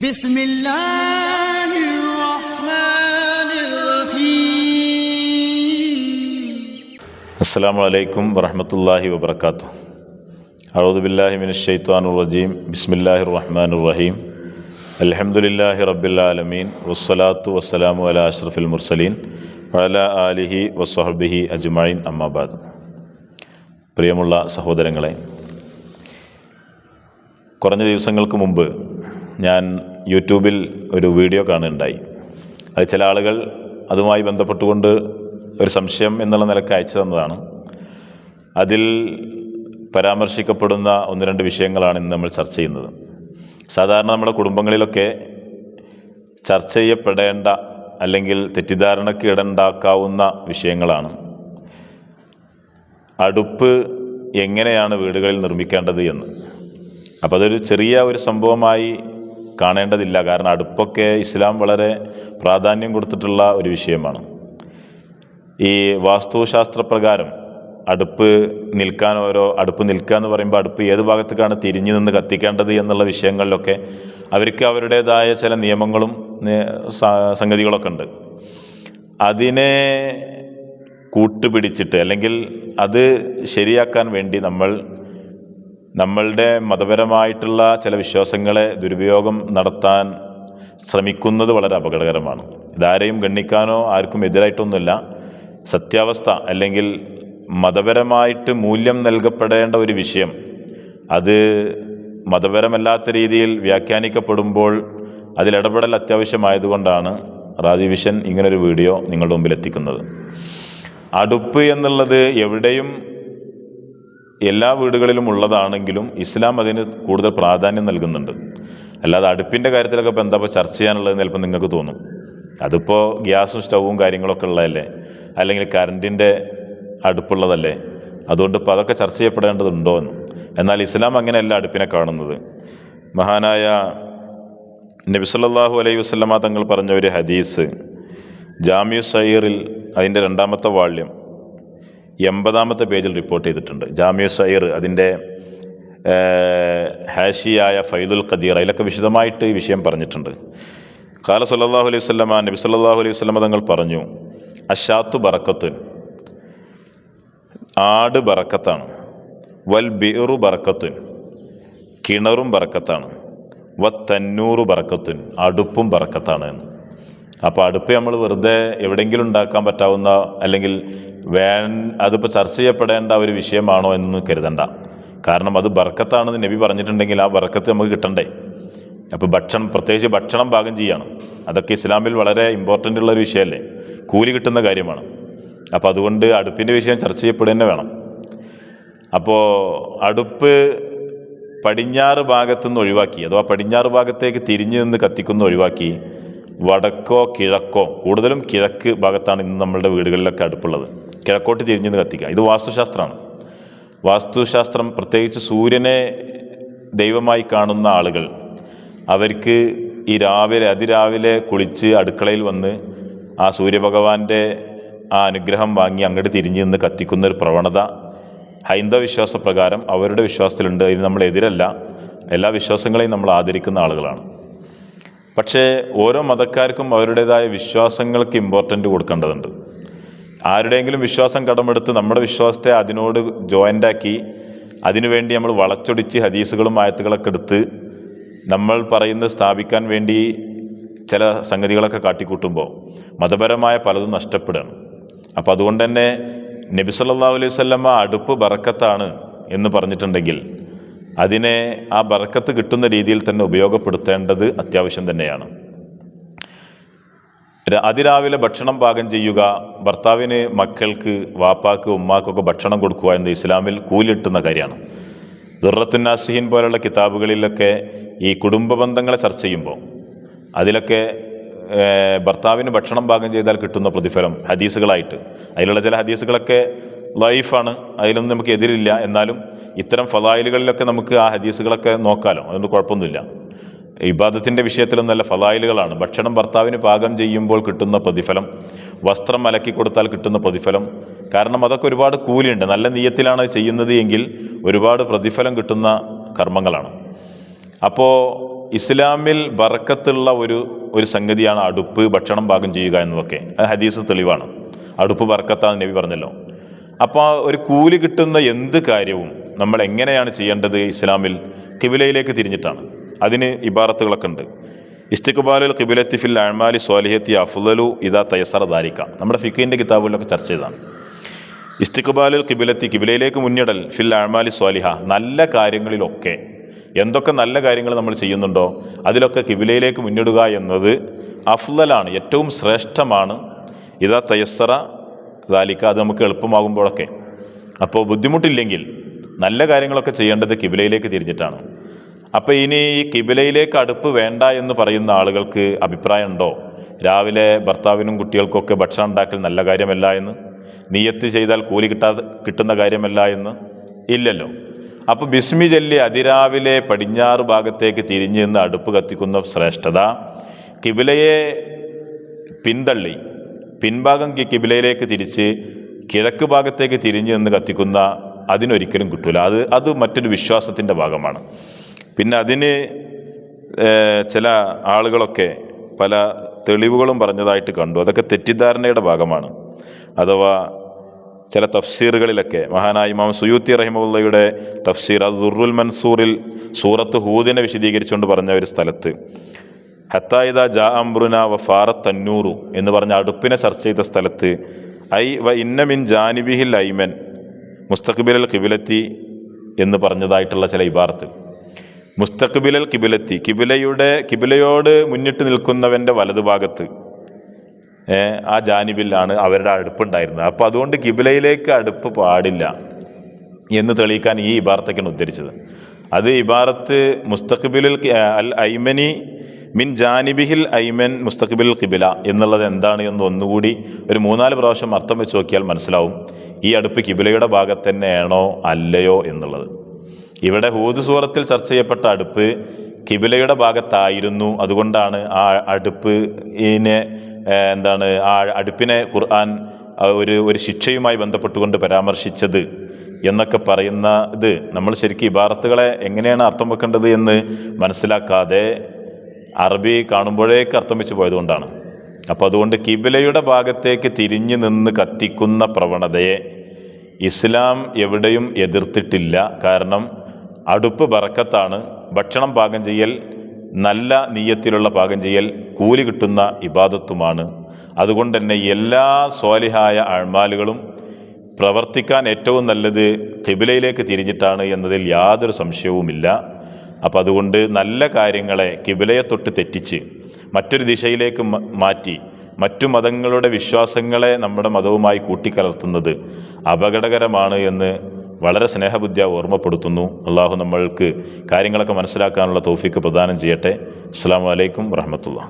بسم الله الرحمن الرحيم അസ്സാം വലൈക്കും വറഹമത്തല്ലാഹി വബർക്കാത്തു അഴുദുബില്ലാഹി മിനഷൈത്വാനുർ റജീം ബിസ്മില്ലാഹിർ റഹ്മാനുർ റഹീം അൽഹംദുലില്ലാഹി റബ്ബിൽ ആലമീൻ വസ്സലാത്തു വസ്സലാമു അലാ അഷ്റഫിൽ മുർസലീൻ വഅല ആലിഹി വസ്വഹബിഹി അജ്മഈൻ അമ്മാബാദ് പ്രിയമുള്ള സഹോദരങ്ങളെ കുറഞ്ഞ ദിവസങ്ങൾക്ക് മുമ്പ് ഞാൻ യൂട്യൂബിൽ ഒരു വീഡിയോ കാണുകയുണ്ടായി അത് ചില ആളുകൾ അതുമായി ബന്ധപ്പെട്ടുകൊണ്ട് ഒരു സംശയം എന്നുള്ള നിലയ്ക്ക് അയച്ചു തന്നതാണ്. അതിൽ പരാമർശിക്കപ്പെടുന്ന ഒന്ന് രണ്ട് വിഷയങ്ങളാണ് ഇന്ന് നമ്മൾ ചർച്ച ചെയ്യുന്നത്. സാധാരണ നമ്മുടെ കുടുംബങ്ങളിലൊക്കെ ചർച്ച ചെയ്യപ്പെടേണ്ട അല്ലെങ്കിൽ തെറ്റിദ്ധാരണയ്ക്ക് ഇടണ്ടാക്കാവുന്ന വിഷയങ്ങളാണ്. അടുപ്പ് എങ്ങനെയാണ് വീടുകളിൽ നിർമ്മിക്കേണ്ടത് എന്ന്. അപ്പോൾ അതൊരു ചെറിയ ഒരു സംഭവമായി കാണേണ്ടതില്ല. കാരണം അടുപ്പൊക്കെ ഇസ്ലാം വളരെ പ്രാധാന്യം കൊടുത്തിട്ടുള്ള ഒരു വിഷയമാണ്. ഈ വാസ്തുശാസ്ത്രപ്രകാരം അടുപ്പ് നിൽക്കാൻ ഓരോ അടുപ്പ് നിൽക്കുക എന്ന് പറയുമ്പോൾ അടുപ്പ് ഏത് ഭാഗത്തേക്കാണ് തിരിഞ്ഞു നിന്ന് കത്തിക്കേണ്ടത് എന്നുള്ള വിഷയങ്ങളിലൊക്കെ അവർക്ക് അവരുടേതായ ചില നിയമങ്ങളും സംഗതികളൊക്കെ ഉണ്ട്. അതിനെ കൂട്ടുപിടിച്ചിട്ട് അല്ലെങ്കിൽ അത് ശരിയാക്കാൻ വേണ്ടി നമ്മൾ നമ്മളുടെ മതപരമായിട്ടുള്ള ചില വിശ്വാസങ്ങളെ ദുരുപയോഗം നടത്താൻ ശ്രമിക്കുന്നത് വളരെ അപകടകരമാണ്. ഇതാരെയും ഗണ്ണിക്കാനോ ആർക്കും എതിരായിട്ടൊന്നുമില്ല. സത്യാവസ്ഥ അല്ലെങ്കിൽ മതപരമായിട്ട് മൂല്യം നൽകപ്പെടേണ്ട ഒരു വിഷയം അത് മതപരമല്ലാത്ത രീതിയിൽ വ്യാഖ്യാനിക്കപ്പെടുമ്പോൾ അതിലിടപെടൽ അത്യാവശ്യമായതുകൊണ്ടാണ് റാജി വിഷൻ ഇങ്ങനൊരു വീഡിയോ നിങ്ങളുടെ മുമ്പിൽ എത്തിക്കുന്നത്. അടുപ്പ് എന്നുള്ളത് എവിടെയും എല്ലാ വീടുകളിലും ഉള്ളതാണെങ്കിലും ഇസ്ലാം അതിന് കൂടുതൽ പ്രാധാന്യം നൽകുന്നുണ്ട്. അല്ലാതെ അടുപ്പിന്റെ കാര്യത്തിലൊക്കെ ഇപ്പോൾ എന്താ ചർച്ച ചെയ്യാനുള്ളത് ചിലപ്പോൾ നിങ്ങൾക്ക് തോന്നും. അതിപ്പോൾ ഗ്യാസും സ്റ്റൗവും കാര്യങ്ങളൊക്കെ ഉള്ളതല്ലേ? അല്ലെങ്കിൽ കറണ്ടിന്റെ അടുപ്പുള്ളതല്ലേ? അതുകൊണ്ട് ഇപ്പോൾ അതൊക്കെ ചർച്ച ചെയ്യപ്പെടേണ്ടതുണ്ടോ എന്ന്. എന്നാൽ ഇസ്ലാം അങ്ങനെയല്ല അടുപ്പിനെ കാണുന്നത്. മഹാനായ നബി സല്ലല്ലാഹു അലൈഹി വസല്ലമ തങ്ങൾ പറഞ്ഞ ഒരു ഹദീസ് ജാമ്യു സൈറിൽ അതിന്റെ രണ്ടാമത്തെ വാള്യം എൺപതാമത്തെ പേജിൽ റിപ്പോർട്ട് ചെയ്തിട്ടുണ്ട്. ജാമ്യ സൈർ അതിന്റെ ഹാഷിയായ ഫൈദുൽ ഖദീർ അതിലൊക്കെ വിശദമായിട്ട് ഈ വിഷയം പറഞ്ഞിട്ടുണ്ട്. കാല സല്ലാഹു അലൈഹി സ്വലമ നബി സല്ലാഹു അലൈഹി വസല്ലമ തങ്ങൾ പറഞ്ഞു അഷാത്തു ബറക്കത്തുൻ ആട് ബറക്കത്താണ്. വൽ ബിറു ബറക്കത്തുൻ കിണറും ബറക്കത്താണ്. വ തന്നൂറ് ബറക്കത്തുൻ അടുപ്പും ബറക്കത്താണ് എന്ന്. അപ്പോൾ അടുപ്പ് നമ്മൾ വെറുതെ എവിടെയെങ്കിലും ഉണ്ടാക്കാൻ പറ്റാവുന്ന അല്ലെങ്കിൽ വേ അതിപ്പോൾ ചർച്ച ചെയ്യപ്പെടേണ്ട ഒരു വിഷയമാണോ എന്ന് കരുതണ്ട. കാരണം അത് ബർക്കത്താണെന്ന് നബി പറഞ്ഞിട്ടുണ്ടെങ്കിൽ ആ ബർക്കത്ത് നമുക്ക് കിട്ടണ്ടേ. അപ്പോൾ ഭക്ഷണം പ്രത്യേകിച്ച് ഭക്ഷണം പാകം ചെയ്യണം. അതൊക്കെ ഇസ്ലാമിൽ വളരെ ഇമ്പോർട്ടന്റ് ഉള്ള ഒരു വിഷയമല്ലേ? കൂലി കിട്ടുന്ന കാര്യമാണ്. അപ്പോൾ അതുകൊണ്ട് അടുപ്പിന്റെ വിഷയം ചർച്ച ചെയ്യപ്പെടുക വേണം. അപ്പോൾ അടുപ്പ് പടിഞ്ഞാറ് ഭാഗത്തുനിന്ന് ഒഴിവാക്കി അഥവാ പടിഞ്ഞാറ് ഭാഗത്തേക്ക് തിരിഞ്ഞു നിന്ന് കത്തിക്കുന്ന ഒഴിവാക്കി വടക്കോ കിഴക്കോ കൂടുതലും കിഴക്ക് ഭാഗത്താണ് ഇന്ന് നമ്മളുടെ വീടുകളിലൊക്കെ അടുപ്പുള്ളത്. കിഴക്കോട്ട് തിരിഞ്ഞു കത്തിക്കുക ഇത് വാസ്തുശാസ്ത്രമാണ് വാസ്തുശാസ്ത്രം പ്രത്യേകിച്ച് സൂര്യനെ ദൈവമായി കാണുന്ന ആളുകൾ അവർക്ക് ഈ രാവിലെ അതിരാവിലെ കുളിച്ച് അടുക്കളയിൽ വന്ന് ആ സൂര്യഭഗവാന്റെ ആ അനുഗ്രഹം വാങ്ങി അങ്ങോട്ട് തിരിഞ്ഞു നിന്ന് കത്തിക്കുന്ന ഒരു പ്രവണത ഹൈന്ദവ വിശ്വാസ പ്രകാരം അവരുടെ വിശ്വാസത്തിലുണ്ട്. അതിന് നമ്മൾ എതിരല്ല. എല്ലാ വിശ്വാസങ്ങളെയും നമ്മൾ ആദരിക്കുന്ന ആളുകളാണ്. പക്ഷേ ഓരോ മതക്കാർക്കും അവരുടേതായ വിശ്വാസങ്ങൾക്ക് ഇമ്പോർട്ടന്റ് കൊടുക്കേണ്ടതുണ്ട്. ആരുടെയെങ്കിലും വിശ്വാസം കടമെടുത്ത് നമ്മുടെ വിശ്വാസത്തെ അതിനോട് ജോയിന്റാക്കി അതിനുവേണ്ടി നമ്മൾ വളച്ചൊടിച്ച് ഹദീസുകളും ആയത്തുകളൊക്കെ എടുത്ത് നമ്മൾ പറയുന്നത് സ്ഥാപിക്കാൻ വേണ്ടി ചില സംഗതികളൊക്കെ കാട്ടിക്കൂട്ടുമ്പോൾ മതപരമായ പലതും നഷ്ടപ്പെടുകയാണ്. അപ്പോൾ അതുകൊണ്ട് തന്നെ നബി സല്ലല്ലാഹു അലൈഹി വസല്ലമ അടുപ്പ് ബറക്കത്താണ് എന്ന് പറഞ്ഞിട്ടുണ്ടെങ്കിൽ അതിനെ ആ ബർക്കത്ത് കിട്ടുന്ന രീതിയിൽ തന്നെ ഉപയോഗപ്പെടുത്തേണ്ടത് അത്യാവശ്യം തന്നെയാണ്. അതിരാവിലെ ഭക്ഷണം പാകം ചെയ്യുക ഭർത്താവിന് മക്കൾക്ക് വാപ്പാക്ക് ഉമ്മാക്കൊക്കെ ഭക്ഷണം കൊടുക്കുക എന്ന് ഇസ്ലാമിൽ കൂലിട്ടുന്ന കാര്യമാണ്. ദുറത്തുന്നാസിഹിൻ പോലുള്ള കിതാബുകളിലൊക്കെ ഈ കുടുംബ ബന്ധങ്ങളെ ചർച്ച ചെയ്യുമ്പോൾ അതിലൊക്കെ ഭർത്താവിന് ഭക്ഷണം പാകം ചെയ്താൽ കിട്ടുന്ന പ്രതിഫലം ഹദീസുകളായിട്ട്. അതിലുള്ള ചില ഹദീസുകളൊക്കെ ലൈഫാണ്. അതിലൊന്നും നമുക്ക് എതിരില്ല. എന്നാലും ഇത്തരം ഫലായിലുകളിലൊക്കെ നമുക്ക് ആ ഹദീസുകളൊക്കെ നോക്കാലോ. അതൊന്നും കുഴപ്പമൊന്നുമില്ല. ഇബാദത്തിന്റെ വിഷയത്തിലൊന്നല്ല ഫലായിലുകളാണ്. ഭക്ഷണം ഭർത്താവിന് പാകം ചെയ്യുമ്പോൾ കിട്ടുന്ന പ്രതിഫലം വസ്ത്രം അലക്കി കൊടുത്താൽ കിട്ടുന്ന പ്രതിഫലം. കാരണം അതൊക്കെ ഒരുപാട് കൂലിയുണ്ട്. നല്ല നീയത്തിലാണ് ചെയ്യുന്നത് എങ്കിൽ ഒരുപാട് പ്രതിഫലം കിട്ടുന്ന കർമ്മങ്ങളാണ്. അപ്പോൾ ഇസ്ലാമിൽ ബറക്കത്തുള്ള ഒരു ഒരു സംഗതിയാണ് അടുപ്പ് ഭക്ഷണം പാകം ചെയ്യുക എന്നതൊക്കെ. ഹദീസ് തെളിവാണ്. അടുപ്പ് ബറക്കത്താന്ന് നബി പറഞ്ഞല്ലോ. അപ്പോൾ ഒരു കൂലി കിട്ടുന്ന എന്ത് കാര്യവും നമ്മൾ എങ്ങനെയാണ് ചെയ്യേണ്ടത് ഇസ്ലാമിൽ കിബിലയിലേക്ക് തിരിഞ്ഞിട്ടാണ്. അതിന് ഇബാറത്തുകളൊക്കെ ഉണ്ട്. ഇസ്തിഖുബാലുൽ കിബിലത്തി ഫിൽ അഴ്മാലി സ്വാലിഹത്തി അഫുലു ഇതാ തയസറ ദാരിക്ക നമ്മുടെ ഫിഖിന്റെ കിതാബുകളിലൊക്കെ ചർച്ച ചെയ്താണ് ഇസ്തിഖുബാലുൽ കിബിലത്തി കിബിലയിലേക്ക് മുന്നിടൽ ഫിൽ അഴ്മാലി സ്വാലിഹ നല്ല കാര്യങ്ങളിലൊക്കെ എന്തൊക്കെ നല്ല കാര്യങ്ങൾ നമ്മൾ ചെയ്യുന്നുണ്ടോ അതിലൊക്കെ കിബിലയിലേക്ക് മുന്നിടുക എന്നത് അഫ്ലലാണ് ഏറ്റവും ശ്രേഷ്ഠമാണ്. ഇതാ തയസ്സറ ദാലിക്ക അത് നമുക്ക് എളുപ്പമാകുമ്പോഴൊക്കെ. അപ്പോൾ ബുദ്ധിമുട്ടില്ലെങ്കിൽ നല്ല കാര്യങ്ങളൊക്കെ ചെയ്യേണ്ടത് കിബിലയിലേക്ക് തിരിഞ്ഞിട്ടാണ്. അപ്പോൾ ഇനി ഈ കിബിലയിലേക്ക് അടുപ്പ് വേണ്ട എന്ന് പറയുന്ന ആളുകൾക്ക് അഭിപ്രായമുണ്ടോ? രാവിലെ ഭർത്താവിനും കുട്ടികൾക്കൊക്കെ ഭക്ഷണം ഉണ്ടാക്കൽ നല്ല കാര്യമല്ല എന്ന്? നീയത്ത് ചെയ്താൽ കൂലി കിട്ടാതെ കിട്ടുന്ന കാര്യമല്ല എന്ന്? ഇല്ലല്ലോ. അപ്പോൾ ബിസ്മി ചൊല്ലി അതിരാവിലെ പടിഞ്ഞാറ് ഭാഗത്തേക്ക് തിരിഞ്ഞ് നിന്ന് അടുപ്പ് കത്തിക്കുന്ന ശ്രേഷ്ഠത കിബിലയെ പിന്തള്ളി പിൻഭാഗം കിബിലയിലേക്ക് തിരിച്ച് കിഴക്ക് ഭാഗത്തേക്ക് തിരിഞ്ഞ് നിന്ന് കത്തിക്കുന്ന അതിനൊരിക്കലും കിട്ടൂല. അത് അത് മറ്റൊരു വിശ്വാസത്തിന്റെ ഭാഗമാണ്. പിന്നെ അതിന് ചില ആളുകളൊക്കെ പല തെളിവുകളും പറഞ്ഞതായിട്ട് കണ്ടു. അതൊക്കെ തെറ്റിദ്ധാരണയുടെ ഭാഗമാണ്. അഥവാ ചില തഫ്സീറുകളിലൊക്കെ മഹാനായ ഇമാം സുയൂത്തി റഹിമുള്ളയുടെ തഫ്സീർ അത് ദുർറുൽ മൻസൂറിൽ സൂറത്ത് ഹൂദിനെ വിശദീകരിച്ചുകൊണ്ട് പറഞ്ഞ ഒരു സ്ഥലത്ത് ഹത്തായിദ ജാ അംബ്രുന വ ഫാറത്ത് തന്നൂറു എന്ന് പറഞ്ഞ അടുപ്പിനെ സെർച്ച് ചെയ്ത സ്ഥലത്ത് ഐ വ ഇന്നമിൻ ജാനിബിഹിൽ ഐമൻ മുസ്തഖ്ബിലൽ കിബിലത്തി എന്ന് പറഞ്ഞതായിട്ടുള്ള ചില ഇബാർത്ത് മുസ്തഖ്ബിലൽ കിബിലത്തി കിബിലയുടെ കിബിലയോട് മുന്നിട്ട് നിൽക്കുന്നവന്റെ വലതുഭാഗത്ത് ആ ജാനിബിലാണ് അവരുടെ അടുപ്പുണ്ടായിരുന്നത്. അപ്പോൾ അതുകൊണ്ട് കിബിലയിലേക്ക് അടുപ്പ് പാടില്ല എന്ന് തെളിയിക്കാൻ ഈ ഇബാർത്തക്കാണ് ഉദ്ധരിച്ചത്. അത് ഇബാറത്ത് മുസ്തഖ്ബിലുൽ അൽ ഐമനി മിൻ ജാനിബിഹിൽ ഐമൻ മുസ്തഖബിൽ കിബില എന്നുള്ളത് എന്താണ് എന്ന് ഒന്നുകൂടി ഒരു മൂന്നാൽ പ്രാവശ്യം അർത്ഥം വെച്ച് നോക്കിയാൽ മനസ്സിലാവും. ഈ അടുപ്പ് കിബിലയുടെ ഭാഗത്ത് തന്നെയാണോ അല്ലയോ എന്നുള്ളത്. ഇവിടെ ഹൂദ് സൂറത്തിൽ ചർച്ച ചെയ്യപ്പെട്ട അടുപ്പ് കിബിലയുടെ ഭാഗത്തായിരുന്നു. അതുകൊണ്ടാണ് ആ അടുപ്പ് ഇതിനെ എന്താണ് ആ അടുപ്പിനെ ഖുർആൻ ഒരു ഒരു ശിക്ഷയുമായി ബന്ധപ്പെട്ടുകൊണ്ട് പരാമർശിച്ചത് എന്നൊക്കെ പറയുന്ന ഇത്. നമ്മൾ ശരിക്കും ഇബാറത്തുകളെ എങ്ങനെയാണ് അർത്ഥം വെക്കേണ്ടത് എന്ന് മനസ്സിലാക്കാതെ അറബി കാണുമ്പോഴേക്ക് അർത്ഥം വെച്ച് പോയതുകൊണ്ടാണ്. അപ്പോൾ അതുകൊണ്ട് കിബിലയുടെ ഭാഗത്തേക്ക് തിരിഞ്ഞു നിന്ന് കത്തിക്കുന്ന പ്രവണതയെ ഇസ്ലാം എവിടെയും എതിർത്തിട്ടില്ല. കാരണം അടുപ്പ് ബറക്കത്താണ് ഭക്ഷണം പാകം ചെയ്യൽ നല്ല നീയത്തിലുള്ള പാകം ചെയ്യൽ കൂലി കിട്ടുന്ന ഇബാദത്തുമാണ്. അതുകൊണ്ട് തന്നെ എല്ലാ സ്വാലിഹായ അഴ്മാലുകളും പ്രവർത്തിക്കാൻ ഏറ്റവും നല്ലത് കിബിലയിലേക്ക് തിരിഞ്ഞിട്ടാണ് എന്നതിൽ യാതൊരു സംശയവുമില്ല. അപ്പം അതുകൊണ്ട് നല്ല കാര്യങ്ങളെ കിബിലയെ തൊട്ട് തെറ്റിച്ച് മറ്റൊരു ദിശയിലേക്ക് മാറ്റി മറ്റു മതങ്ങളുടെ വിശ്വാസങ്ങളെ നമ്മുടെ മതവുമായി കൂട്ടിക്കലർത്തുന്നത് അപകടകരമാണ് എന്ന് വളരെ സ്നേഹബുദ്ധിയ ഓർമ്മപ്പെടുത്തുന്നു. അള്ളാഹു നമ്മൾക്ക് കാര്യങ്ങളൊക്കെ മനസ്സിലാക്കാനുള്ള തോഫിക്ക് പ്രദാനം ചെയ്യട്ടെ. അസ്സാം വലൈക്കും വറഹമത്തുള്ള